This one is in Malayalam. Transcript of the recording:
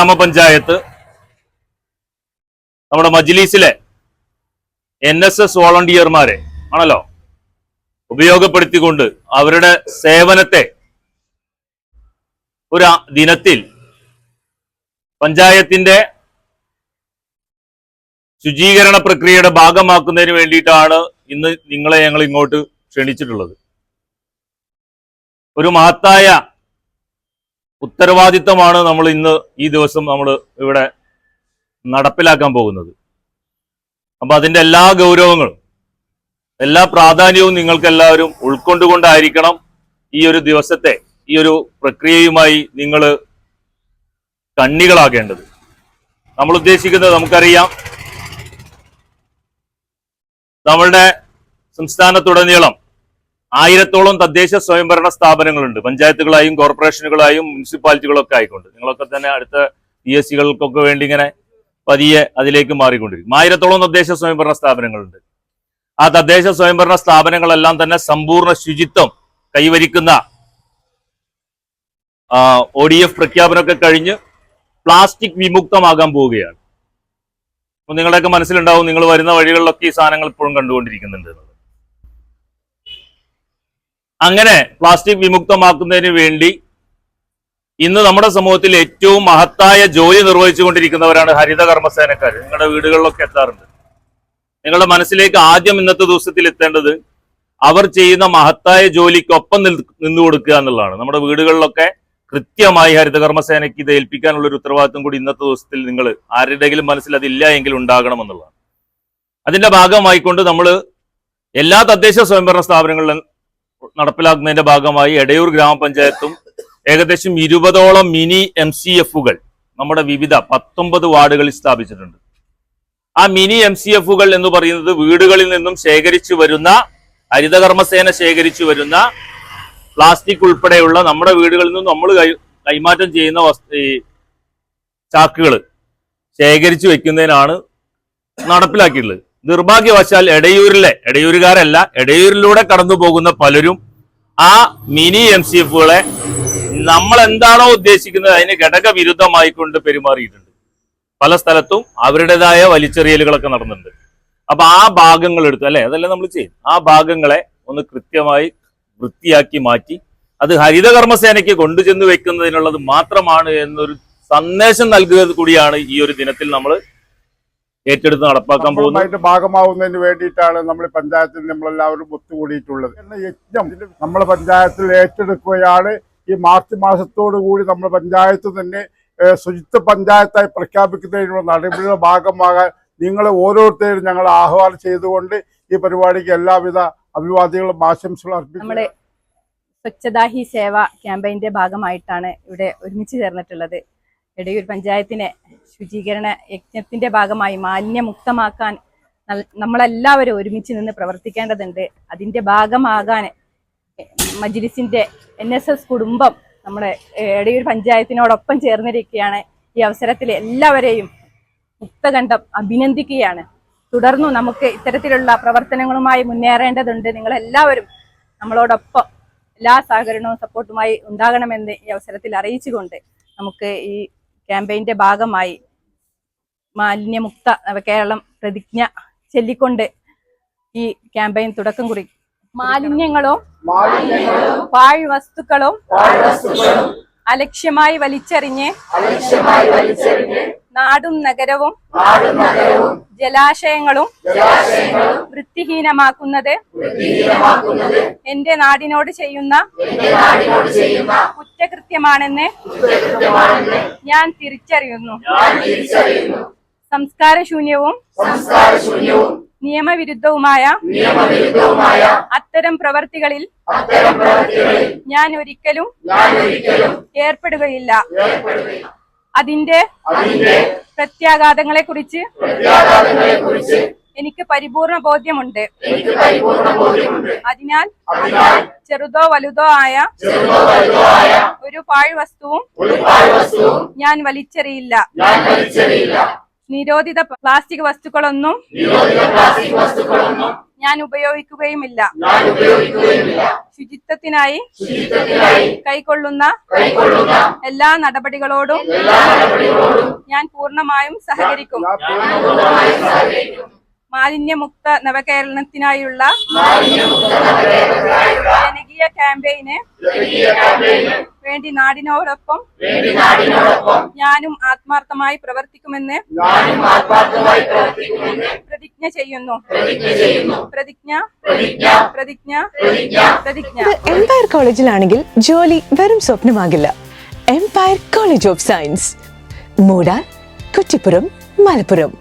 ഗ്രാമപഞ്ചായത്ത് നമ്മുടെ മജ്ലീസിലെ എൻ എസ് എസ് വോളണ്ടിയർമാരെ ആണല്ലോ ഉപയോഗപ്പെടുത്തിക്കൊണ്ട് അവരുടെ സേവനത്തെ ഒരു ദിനത്തിൽ പഞ്ചായത്തിന്റെ ശുചീകരണ പ്രക്രിയയുടെ ഭാഗമാക്കുന്നതിന് വേണ്ടിയിട്ടാണ് ഇന്ന് നിങ്ങളെ ഞങ്ങൾ ഇങ്ങോട്ട് ക്ഷണിച്ചിട്ടുള്ളത്. ഒരു മഹത്തായ ഉത്തരവാദിത്തമാണ് നമ്മൾ ഇന്ന് ഈ ദിവസം നമ്മൾ ഇവിടെ നടപ്പിലാക്കാൻ പോകുന്നത്. അപ്പൊ അതിന്റെ എല്ലാ ഗൗരവങ്ങളും എല്ലാ പ്രാധാന്യവും നിങ്ങൾക്കെല്ലാവരും ഉൾക്കൊണ്ടുകൊണ്ടായിരിക്കണം ഈ ഒരു ദിവസത്തെ ഈ ഒരു പ്രക്രിയയുമായി നിങ്ങൾ കണ്ണികളാകേണ്ടത്. നമ്മൾ ഉദ്ദേശിക്കുന്നത് നമുക്കറിയാം നമ്മളുടെ സംസ്ഥാനത്തുടനീളം ആയിരത്തോളം തദ്ദേശ സ്വയംഭരണ സ്ഥാപനങ്ങളുണ്ട്. പഞ്ചായത്തുകളായും കോർപ്പറേഷനുകളായും മുനിസിപ്പാലിറ്റികളൊക്കെ ആയിക്കൊണ്ട്. നിങ്ങളൊക്കെ തന്നെ അടുത്ത പി എസ് സികൾക്കൊക്കെ വേണ്ടി ഇങ്ങനെ പതിയെ അതിലേക്ക് മാറിക്കൊണ്ടിരിക്കും. ആയിരത്തോളം തദ്ദേശ സ്വയംഭരണ സ്ഥാപനങ്ങളുണ്ട്. ആ തദ്ദേശ സ്വയംഭരണ സ്ഥാപനങ്ങളെല്ലാം തന്നെ സമ്പൂർണ ശുചിത്വം കൈവരിക്കുന്ന ഒ ഡി എഫ് പ്രഖ്യാപനമൊക്കെ കഴിഞ്ഞ് പ്ലാസ്റ്റിക് വിമുക്തമാകാൻ പോവുകയാണ്. അപ്പൊ നിങ്ങളുടെയൊക്കെ മനസ്സിലുണ്ടാവും നിങ്ങൾ വരുന്ന വഴികളിലൊക്കെ ഈ സാധനങ്ങൾ ഇപ്പോഴും കണ്ടുകൊണ്ടിരിക്കുന്നുണ്ട്. അങ്ങനെ പ്ലാസ്റ്റിക് വിമുക്തമാക്കുന്നതിന് വേണ്ടി ഇന്ന് നമ്മുടെ സമൂഹത്തിൽ ഏറ്റവും മഹത്തായ ജോലി നിർവഹിച്ചുകൊണ്ടിരിക്കുന്നവരാണ് ഹരിത കർമ്മസേനക്കാർ. നിങ്ങളുടെ വീടുകളിലൊക്കെ എത്താറുണ്ട്. നിങ്ങളുടെ മനസ്സിലേക്ക് ആദ്യം ഇന്നത്തെ ദിവസത്തിൽ എത്തേണ്ടത് അവർ ചെയ്യുന്ന മഹത്തായ ജോലിക്കൊപ്പം നിന്നു കൊടുക്കുക എന്നുള്ളതാണ്. നമ്മുടെ വീടുകളിലൊക്കെ കൃത്യമായി ഹരിത കർമ്മസേനയ്ക്ക് ഇത് ഏൽപ്പിക്കാനുള്ള ഒരു ഉത്തരവാദിത്വം കൂടി ഇന്നത്തെ ദിവസത്തിൽ നിങ്ങൾ ആരുടെയെങ്കിലും മനസ്സിൽ അതില്ല എങ്കിൽ ഉണ്ടാകണമെന്നുള്ളതാണ് അതിന്റെ ഭാഗമായിക്കൊണ്ട് നമ്മൾ എല്ലാ തദ്ദേശ സ്വയംഭരണ സ്ഥാപനങ്ങളിലും നടപ്പിലാക്കുന്നതിന്റെ ഭാഗമായി എടയൂർ ഗ്രാമപഞ്ചായത്തും ഏകദേശം ഇരുപതോളം മിനി എം സി എഫുകൾ നമ്മുടെ വിവിധ പത്തൊമ്പത് വാർഡുകളിൽ സ്ഥാപിച്ചിട്ടുണ്ട്. ആ മിനി എം സി എഫുകൾ എന്ന് പറയുന്നത് വീടുകളിൽ നിന്നും ശേഖരിച്ചു വരുന്ന ഹരിതകർമ്മസേന ശേഖരിച്ചു വരുന്ന പ്ലാസ്റ്റിക് ഉൾപ്പെടെയുള്ള നമ്മുടെ വീടുകളിൽ നിന്നും നമ്മൾ കൈമാറ്റം ചെയ്യുന്ന വസ്തു ചാക്കുകൾ ശേഖരിച്ചു വെക്കുന്നതിനാണ് നടപ്പിലാക്കിയിട്ടുള്ളത്. നിർഭാഗ്യവശാൽ എടയൂരിലെ എടയൂരുകാരല്ല എടയൂരിലൂടെ കടന്നു പോകുന്ന പലരും ആ മിനി എം സി എഫുകളെ നമ്മൾ എന്താണോ ഉദ്ദേശിക്കുന്നത് അതിന് ഘടകവിരുദ്ധമായിക്കൊണ്ട് പെരുമാറിയിട്ടുണ്ട്. പല സ്ഥലത്തും അവരുടേതായ വലിച്ചെറിയലുകളൊക്കെ നടന്നിട്ടുണ്ട്. അപ്പൊ ആ ഭാഗങ്ങൾ എടുത്ത് അല്ലെ? അതല്ല നമ്മൾ ചെയ്യും ആ ഭാഗങ്ങളെ ഒന്ന് കൃത്യമായി വൃത്തിയാക്കി മാറ്റി അത് ഹരിതകർമ്മസേനയ്ക്ക് കൊണ്ടുചെന്ന് വെക്കുന്നതിനുള്ളത് മാത്രമാണ് എന്നൊരു സന്ദേശം നൽകുക കൂടിയാണ് ഈ ഒരു ദിനത്തിൽ നമ്മൾ ഏറ്റെടുത്ത് നടപ്പാക്കാൻ പോകുന്നത്? ഭാഗമാവുന്നതിന് വേണ്ടിയിട്ടാണ് നമ്മൾ പഞ്ചായത്തിൽ നമ്മളെല്ലാവരും ഒത്തുകൂടിയിട്ടുള്ളത്. എന്ന യജ്ഞം നമ്മളെ പഞ്ചായത്തിൽ ഏറ്റെടുക്കുകയാണ്. ഈ മാർച്ച് മാസത്തോടു കൂടി നമ്മുടെ പഞ്ചായത്ത് തന്നെ ശുചിത്വ പഞ്ചായത്തായി പ്രഖ്യാപിക്കുന്നതിനുള്ള നടപടിയുടെ ഭാഗമാകാൻ നിങ്ങൾ ഓരോരുത്തരും ഞങ്ങൾ ആഹ്വാനം ചെയ്തുകൊണ്ട് ഈ പരിപാടിക്ക് എല്ലാവിധ അഭിവാദ്യങ്ങളും ആശംസകളും അർപ്പിക്കും അർപ്പിക്കുന്നു സ്വച്ഛതാ ഹി സേവ ക്യാമ്പയിന്റെ ഭാഗമായിട്ടാണ് ഇവിടെ ഒരുമിച്ച് ചേർന്നിട്ടുള്ളത്. എടയൂർ പഞ്ചായത്തിനെ ശുചീകരണ യജ്ഞത്തിന്റെ ഭാഗമായി മാലിന്യമുക്തമാക്കാൻ നമ്മളെല്ലാവരും ഒരുമിച്ച് നിന്ന് പ്രവർത്തിക്കേണ്ടതുണ്ട്. അതിന്റെ ഭാഗമാകാൻ മജിലിസിന്റെ എൻ എസ് എസ് കുടുംബം നമ്മുടെ എടയൂർ പഞ്ചായത്തിനോടൊപ്പം ചേർന്നിരിക്കുകയാണ്. ഈ അവസരത്തിൽ എല്ലാവരെയും മുക്തകണ്ഠം അഭിനന്ദിക്കുകയാണ്. തുടർന്നു നമുക്ക് ഇത്തരത്തിലുള്ള പ്രവർത്തനങ്ങളുമായി മുന്നേറേണ്ടതുണ്ട്. നിങ്ങളെല്ലാവരും നമ്മളോടൊപ്പം എല്ലാ സഹകരണവും സപ്പോർട്ടുമായി ഉണ്ടാകണമെന്ന് ഈ അവസരത്തിൽ അറിയിച്ചുകൊണ്ട് നമുക്ക് ഈ ക്യാമ്പയിന്റെ ഭാഗമായി മാലിന്യമുക്ത കേരളം പ്രതിജ്ഞ ചൊല്ലിക്കൊണ്ട് ഈ ക്യാമ്പയിൻ തുടക്കം കുറി മാലിന്യങ്ങളും പാഴ് വസ്തുക്കളും അലക്ഷ്യമായി വലിച്ചെറിഞ്ഞ് നാടും നഗരവും ജലാശയങ്ങളും വൃത്തിഹീനമാക്കുന്നത് എന്റെ നാടിനോട് ചെയ്യുന്ന കുറ്റകൃത്യമാണെന്ന് ഞാൻ തിരിച്ചറിയുന്നു. സംസ്കാരശൂന്യവും നിയമവിരുദ്ധവുമായ അത്തരം പ്രവർത്തികളിൽ ഞാൻ ഒരിക്കലും ഏർപ്പെടുകയില്ല. അതിന്റെ പ്രത്യാഘാതങ്ങളെ കുറിച്ച് എനിക്ക് പരിപൂർണ ബോധ്യമുണ്ട്. അതിനാൽ ചെറുതോ വലുതോ ആയ ഒരു പാഴ് വസ്തുവും ഞാൻ വലിച്ചെറിയില്ല. നിരോധിത പ്ലാസ്റ്റിക് വസ്തുക്കളൊന്നും ഞാൻ ഉപയോഗിക്കുകയുമില്ല. ശുചിത്വത്തിനായി കൈക്കൊള്ളുന്ന എല്ലാ നടപടികളോടും ഞാൻ പൂർണമായും സഹകരിക്കും. മാലിന്യമുക്ത നവകേരളത്തിനായുള്ള ജനകീയ ക്യാമ്പയിന് വേണ്ടി നാടിനോടൊപ്പം ഞാനും ആത്മാർത്ഥമായി പ്രവർത്തിക്കുമെന്ന് ഞാനും ആത്മാർത്ഥമായി പ്രവർത്തിക്കുമെന്ന് പ്രതിജ്ഞ ചെയ്യുന്നു. പ്രതിജ്ഞ പ്രതിജ്ഞ പ്രതിജ്ഞ എംപയർ കോളേജിലാണെങ്കിൽ ജോലി വെറും സ്വപ്നമാകില്ല. എംപയർ കോളേജ് ഓഫ് സയൻസ് മൂടാൻ കുറ്റിപ്പുറം മലപ്പുറം.